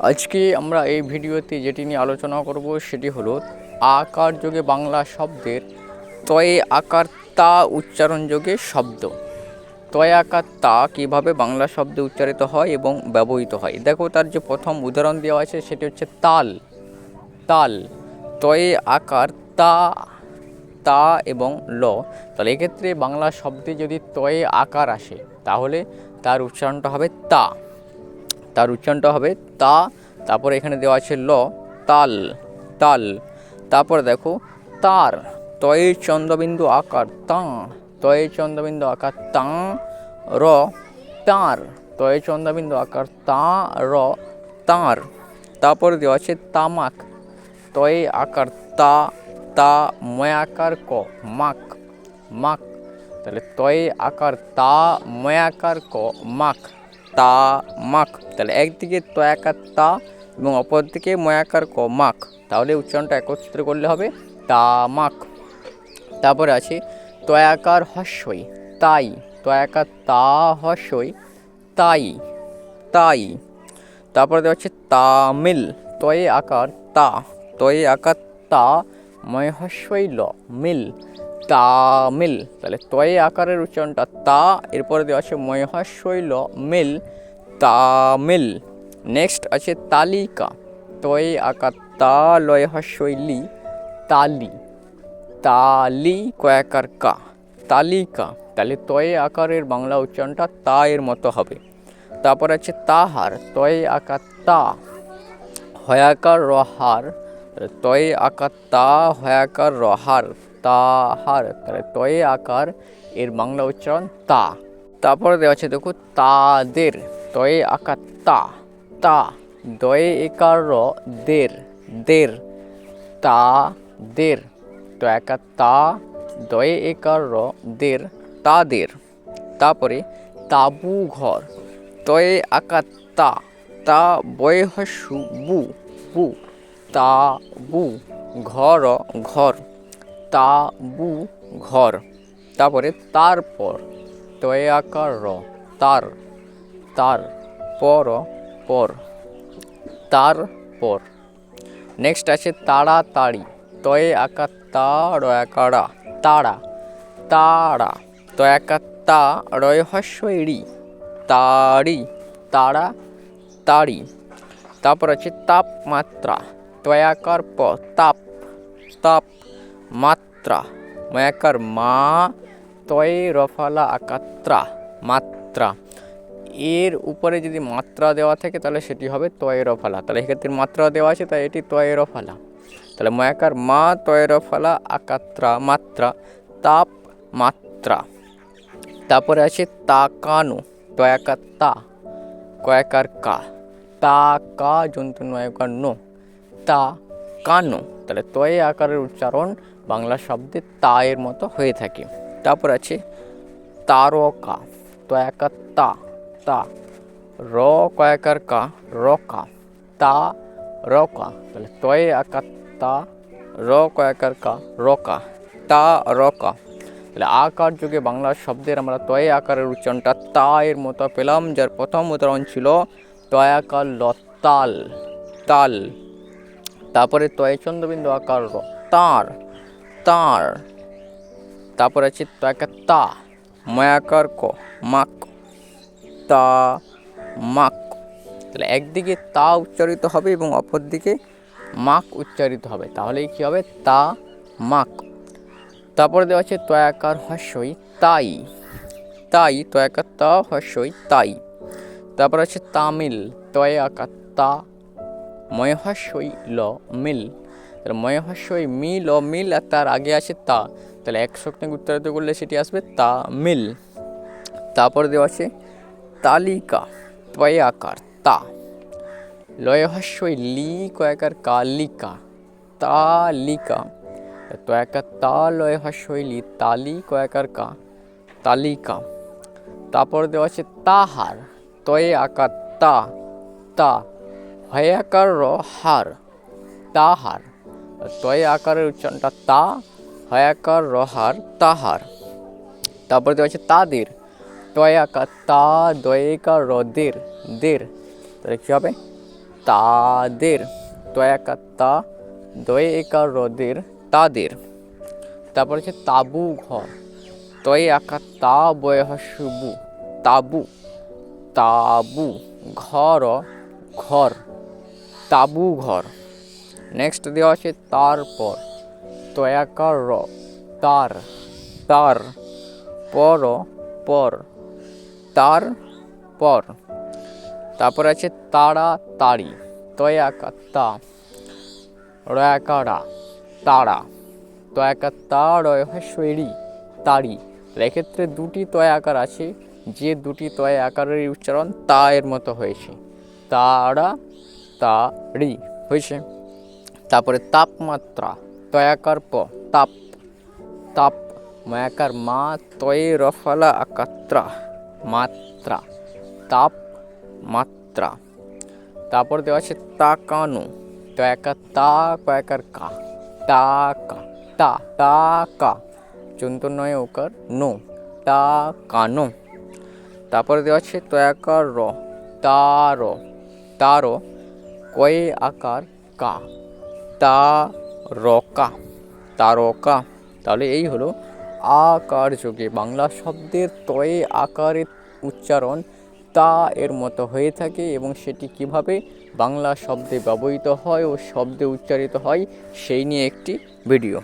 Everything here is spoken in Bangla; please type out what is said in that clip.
আজকে আমরা এই ভিডিওতে যেটি নিয়ে আলোচনা করব সেটি হলো আকার যোগে বাংলা শব্দের তয়ে আকার তা উচ্চারণ যোগে শব্দ। তয় আকার তা কীভাবে বাংলা শব্দে উচ্চারিত হয় এবং ব্যবহৃত হয়? দেখো, তার যে প্রথম উদাহরণ দেওয়া আছে সেটি হচ্ছে তাল। তাল। তয়ে আকার তা তা এবং ল। তাহলে এক্ষেত্রে বাংলা শব্দে যদি তয়ে আকার আসে, তাহলে তার উচ্চারণটা হবে তা। তার উচ্চারণটা হবে তা, তারপরে এখানে দেওয়া আছে ল, তাল তাল। তারপরে দেখো, তার, তয়ে চন্দ্রবিন্দু আকার তা, তয়ে চন্দ্রবিন্দু আকার তা, র, তার, তয়ে চন্দ্রবিন্দু আকার তা, র, তাঁর। তারপরে দেওয়া আছে তামাক, তয়ে আকার তা তা, ময় আকার ক, মাক মাক। তাহলে তয়ে আকার তা, ময় আকার ক, মাক। তা মাক তাহলে একদিকে তয়াকার তা এবং অপরদিকে ময়াকার ক মাক তাহলে উচ্চারণটা একত্রিত করলে হবে তা মাক তারপরে আছে তয়াকার হস্যই, তাই। তয়াকার তা হস্যই, তাই তাই। তারপরে দেওয়া হচ্ছে তামিল তয়ে আকার তা। তয়ে আকার তা, ময় হস্যই ল, মিল। তামিল। তাহলে তয়ে আকারের উচ্চারণটা তা, এরপরে দেওয়া আছে হস্যই মিল, তামিল। নেক্সট আছে তালিকা। তয়ে আকার তা, লয় হস্যই তালি। তালি কয়াকার কা? তালিকা। তাহলে তয়ে আকারের বাংলা উচ্চারণটা তা এর মতো হবে। তারপর আছে তাহার তয়ে আকার তা, হয়াকার রহার। তয়ে আকার তা, হয়াকার রহার। তাহার, তাহলে তয়ে আকার, এর বাংলা উচ্চারণ তা। তারপরে দেওয়া আছে, দেখো, তাদের, তয়ে আকার তা। তা, দয়ে একার র, দের দের, তা, দের তো একা তা, দয়ে একার র, দের তাদের তারপরে, তাবু ঘর, তয়ে আকার তা তা, বয়ে হসু বু বু তা বু ঘর ঘর। তা বু ঘর, তারপরে তারপর তয়ে আকার র তার তার পর পর, তার পর। নেক্সট আছে তাড়াতাড়ি তয়ে রয়াকাড়া তাড়া তাড়া তয় আকার তা রয় হস্যই তাড়ি, তাড়া, তাড়ি। তারপর আছে তাপমাত্রা, তয়াকার প তাপ তাপ মাত্রা। ময়াকার মা তয়ে রফালা আকাত্রা, মাত্রা। এর উপরে যদি মাত্রা দেওয়া থাকে, তাহলে সেটি হবে তয়ের ফালা তাহলে এক্ষেত্রে মাত্রা দেওয়া আছে, তাই এটি তয়ের ফালা তাহলে ময়াকার মা তয়ের রফালা আকাত্রা, মাত্রা, তাপ, মাত্রা। তারপরে আছে তাকানো তয়াকার তা কয়াকার কা। তা কা জন্তু নয়কার নো তা কানো তাহলে তয়ে আকারের উচ্চারণ বাংলা শব্দে তা এর মতো হয়ে থাকে। তারপর আছে তারকা তয়াকার তা তা, র, কয়াকার কা, রকা, তা, রকা, তাহলে তয়ে আকার তা, র, কয়াকার কা, রকা, তা, রকা। তাহলে আকার যুগে বাংলা শব্দের আমরা তয়ে আকারের উচ্চারণটা তা এর মতো পেলাম, যার প্রথম উদাহরণ ছিল তয়াকার ল, তাল তাল। তারপরে তয়ে চন্দ্রবিন্দু আকার র তার তার। তারপর আছে তয়াকার তা ময়াকার ক, মাক, তা, মাক। তাহলে একদিকে তা উচ্চারিত হবে এবং অপরদিকে মাক উচ্চারিত হবে। তাহলেই কী হবে? তা, মাক। তারপরে দেওয়া আছে তয়াকার হস্যই তাই। তাই তয়াকার তা, হস্যই তাই। তারপর আছে তামিল তয়ে আকার তা ময়হাস্যই ল মিল। তাহলে ময়হাস্যই মিল ও মিল আর তার আগে আছে তা। তাহলে এক শক্তি উচ্চারিত করলে সেটি আসবে তা মিল। তারপর দেওয়া আছে তালিকা তয়ে আকার, তা। লয় হস্যই লি কয়াকার কালিকা, তালিকা। তয়াকার তা লয় হস্যই লি, তালি কয়াকার কা, তালিকা। তারপর দেওয়া আছে তাহার, তয়ে আকার, তা তা। হয়াকার র হার, তাহার। তয়ে আকারের উচ্চারণটা তা হয়াকার রহার তাহার। তারপর দেওয়া আছে তাদের। টয়াকা তা দয়েকা র দের। তাহলে কী হবে? তাদের। তয়াকার তা দয়ে একার রদের তাদের। তারপর হচ্ছে তাবু ঘর। তয়ে আকার তা বয় শুবু তাবু। তাবু, ঘর ঘর। তাবু ঘর। নেক্সট দেওয়া আছে তারপর। তয়াকার র, তার তার, পর পর, তার, পর। তারপর আছে তারা তাড়ি তয়াকা তা। রয়াকারা তারা তয়াকা তা রয় হয় শৈলী তাড়ি। এক্ষেত্রে দুটি তয় আকার আছে। যে দুটি তয় আকারের উচ্চারণ তা এর মতো হয়েছে। তারা তাড়ি হয়েছে। তারপরে তাপমাত্রা তয়াকার প তাপ তাপ, মায়াকার মা তয়ে রফালা আকাত্রা, মাত্রা, তাপ, মাত্রা। তারপর দেওয়া আছে তাকানো তয়াকার তা, কয়াকার কা টাকা তা টাকা চন্ত নয় ওকার নো টা কানো তারপরে দেওয়া আছে তয়াকার র, তার তার কয়ে আকার কা? তা রকা। তারকা তাহলে এই হলো আকার যোগে। বাংলা শব্দের তয়ে আকারের উচ্চারণ তা এর মতো হয়ে থাকে এবং সেটি কীভাবে বাংলা শব্দে ব্যবহৃত হয় ও শব্দে উচ্চারিত হয়, সেই নিয়ে একটি ভিডিও।